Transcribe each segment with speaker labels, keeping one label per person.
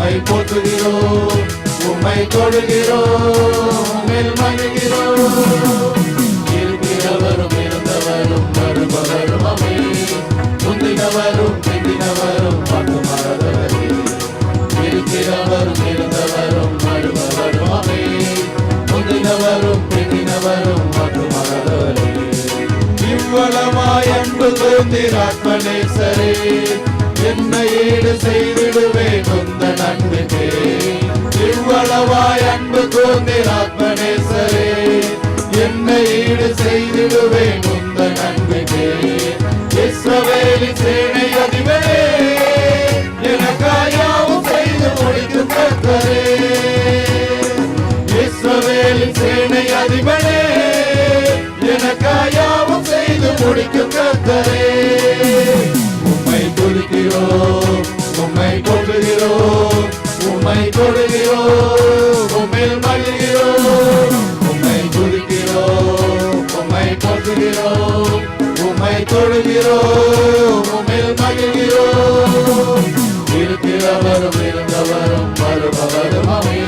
Speaker 1: உம்மை போற்றுகிறோம் உம்மை தொழுகிறோம் உம்மில் மகிழ்கிறோம் இருக்கிறவரும் இருந்தவரும் வருபவரும் அமை முந்தினவரும் பிந்தினவரும் பார்த்து மறந்தவரே இருக்கிறவரும் இருந்தவரும் வருபவரும் அமை முந்தினவரும் பிந்தினவரும் பார்த்து மறந்தவரே இவ்வளமாய் அன்பு தோன்றிராத்மனேசரே என்னை ஈடு செய்திடுவேன் இவ்வளவாய் அன்பு தோன்றிராத்மனேசரே என்னை ஈடு செய்திடுவேன் உந்த நன்மைக்கே இஸ்ரவேலி சேனை அதிபரே எனக்காயாவும் செய்து முடித்து கர்த்தரே இஸ்ரவேலின் சேனை அதிபரே எனக்காயாவும் செய்து முடிக்கும் கத்தரே உம்மை துதிக்கிறோம். தொழுகிறோம் உமில் மகிழ்கிறோம் இருக்கிறவரும் இருந்தவரும் வருபவரும் அமே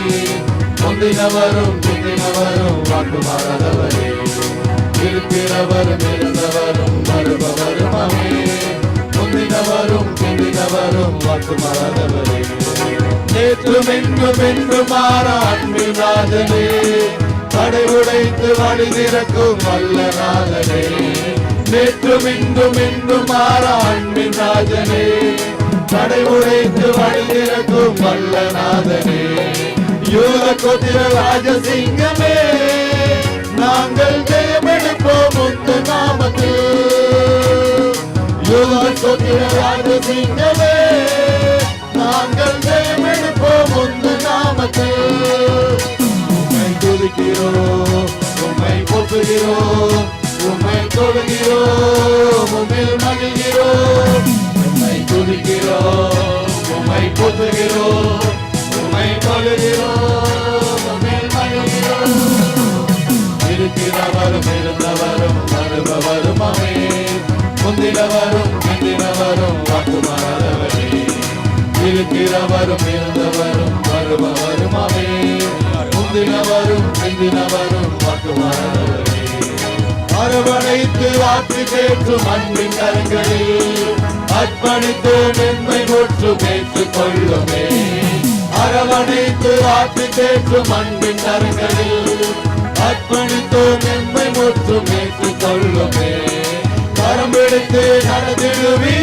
Speaker 1: முந்தினவரும் பிந்தினவரும் வாக்கு மாறாதவரே இருக்கிறவரும் இருந்தவரும் வருபவரும் அமே முந்தினவரும் பிந்தினவரும் வாக்கு மாறாதவரே நேற்றும் என்றும் என்று மாறா நாதனே ராஜனே. உடைத்து வழி திறக்கும் வல்ல நாதனே நேற்றும் இன்றும் இன்றும் மாறா அன்பின் ராஜனே. தடை உடைத்து வழி திறக்கும் வல்ல நாதனே யூத கொத்திர ராஜசிங்கமே நாங்கள் ஜெயமெடுப்போம் உந்த நாமத்தில். யூத கொதிர ராஜசிங்கமே நாங்கள் ஜெயமெடுப்போம் உந்த நாமத்தில். உம்மை துதிக்கிறோம் உம்மை போற்றுகிறோம் சொல்கிறோம் தொழுகிறோம் உம்மில் மகிழ்கிறோம். உம்மை துதிக்கிறோம் உம்மை போற்றுகிறோம். உம்மை தொழுகிறோம் உம்மில் மகிழ்கிறோம். இருக்கிறவரும் இருந்தவரும் வருபவரும் அமே முந்தினவரும் பிந்தினவரும் வாக்கு மாறாதவரே இருக்கிறவரும் இருந்தவரும் வருபவரும் அமே முந்தினவரும் பிந்தினவரும் வாக்கு மாறாதவரே வாக்கு கேட்கும் அன்பின் கரங்களில். அர்ப்பணித்து மென்மை ஒற்று கேட்டுக் கொள்ளுமே. அரவணைத்து வாக்கு கேட்கும் அன்பின் கரங்களில். அர்ப்பணித்து மென்மை ஒற்றும் கேட்டுக் கொள்ளுமே. கரம் நடந்திடுவே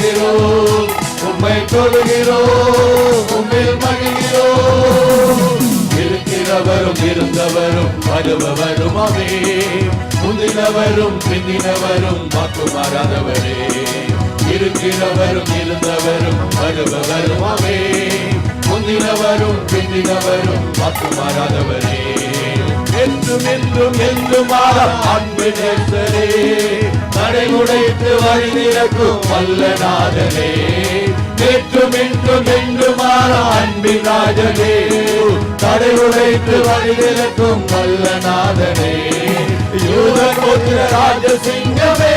Speaker 1: போற்றுகிறோம் உம்மை தொழுகிறோம் உம்மில் மகிழ்கிறோம் இருக்கிறவரும் இருந்தவரும் வருபவரும் அவே முந்தினவரும் பிந்தினவரும் மாற்று மாறாதவரே. இருக்கிறவரும் இருந்தவரும் வருபவரும் அவே முந்தினவரும் பிந்தினவரும் மாற்று மாறாதவரே. என்றும் என்றும் என்றும் மாறா அன்பு நேசரே. தடை உடைத்து வழி திறக்கும் வல்ல நாதனே. நேற்றும் என்றும் என்றும் மாறா அன்பின் ராஜனே. தடை உடைத்து வழி திறக்கும் வல்ல நாதனே. யூத கோத்திர ராஜசிங்கமே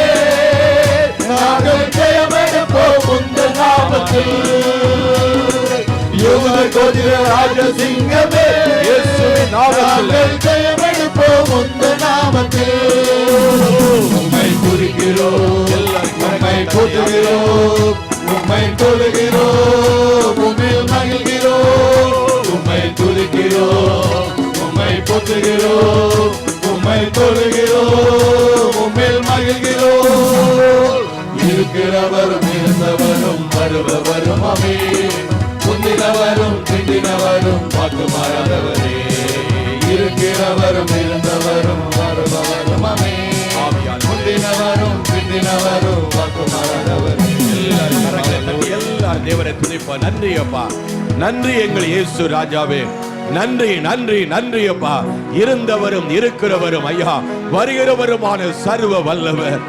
Speaker 1: நாங்கள் ஜெயமெடுப்போம் உந்த நாமத்தில். யூத கோத்திர ராஜசிங்கமே. நாங்கள் ஜெயமெடுப்போம் உந்த நாமத்தில். போற்றுகிறோம் உம்மை தொழுகிறோம் உம்மில் மகிழ்கிறோம் உம்மை துதிக்கிறோம் உம்மை போற்றுகிறோம் உம்மை தொழுகிறோம் உம்மில் மகிழ்கிறோம் இருக்கிறவரும் இருந்தவரும் வருபவரும் அமே. முந்தினவரும் பிந்தினவரும் வாக்கு மாறாதவரே. இருக்கிறவரும் இருந்தவரும்
Speaker 2: துதிப்பா நன்றி அப்பா நன்றி எங்கள் இயேசு ராஜாவே. நன்றி நன்றி நன்றி அப்பா இருந்தவரும் இருக்கிறவரும் ஐயா. வருகிறவருமான சர்வ வல்லவர்.